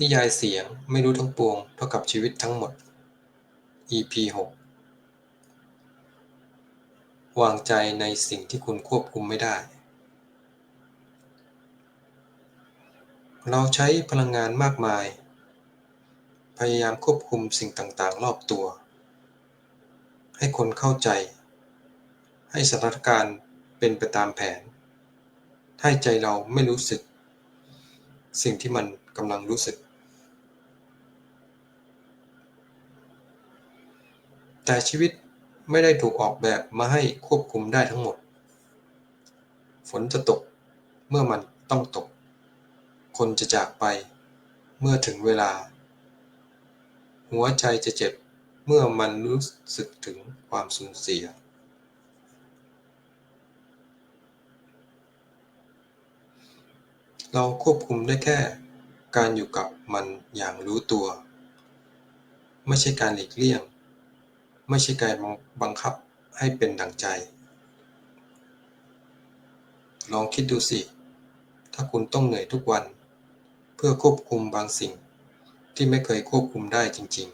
นิยายเสียงไม่รู้ทั้งปวงเท่ากับชีวิตทั้งหมด EP 6 วางใจในสิ่งที่คุณควบคุมไม่ได้ เราใช้พลังงานมากมาย พยายามควบคุมสิ่งต่างๆ รอบตัว ให้คนเข้าใจ ให้สถานการณ์เป็นไปตามแผน ให้ใจเราไม่รู้สึก สิ่งที่มันกำลังรู้สึก แต่ชีวิตไม่ได้ถูกออกแบบมาให้ควบคุมได้ทั้งหมด ฝนจะตกเมื่อมันต้องตก คนจะจากไปเมื่อถึงเวลา หัวใจจะเจ็บเมื่อมันรู้สึกถึงความสูญเสีย เราควบคุมได้แค่การอยู่กับมันอย่างรู้ตัว ไม่ใช่การหลีกเลี่ยง ไม่ใช่การบังคับให้เป็นดังใจ ลองคิดดูสิ ถ้าคุณต้องเหนื่อยทุกวัน เพื่อควบคุมบางสิ่งที่ไม่เคยควบคุมได้จริง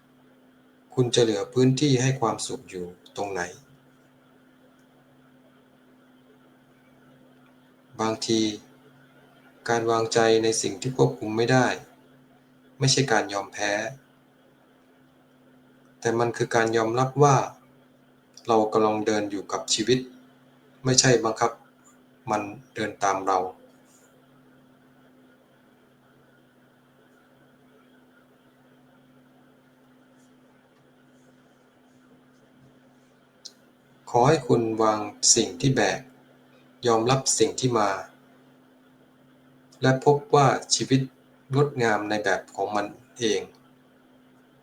ๆ คุณจะเหลือพื้นที่ให้ความสุขอยู่ตรงไหน บางที การวางใจในสิ่งที่ควบคุมไม่ได้ ไม่ใช่การยอมแพ้ แต่มันคือการยอมรับว่า เรากำลังเดินอยู่กับชีวิต ไม่ใช่บังคับ มันเดินตามเราขอให้คุณวางสิ่งที่แบก ยอมรับสิ่งที่มา และพบว่าชีวิตงดงามในแบบของมันเอง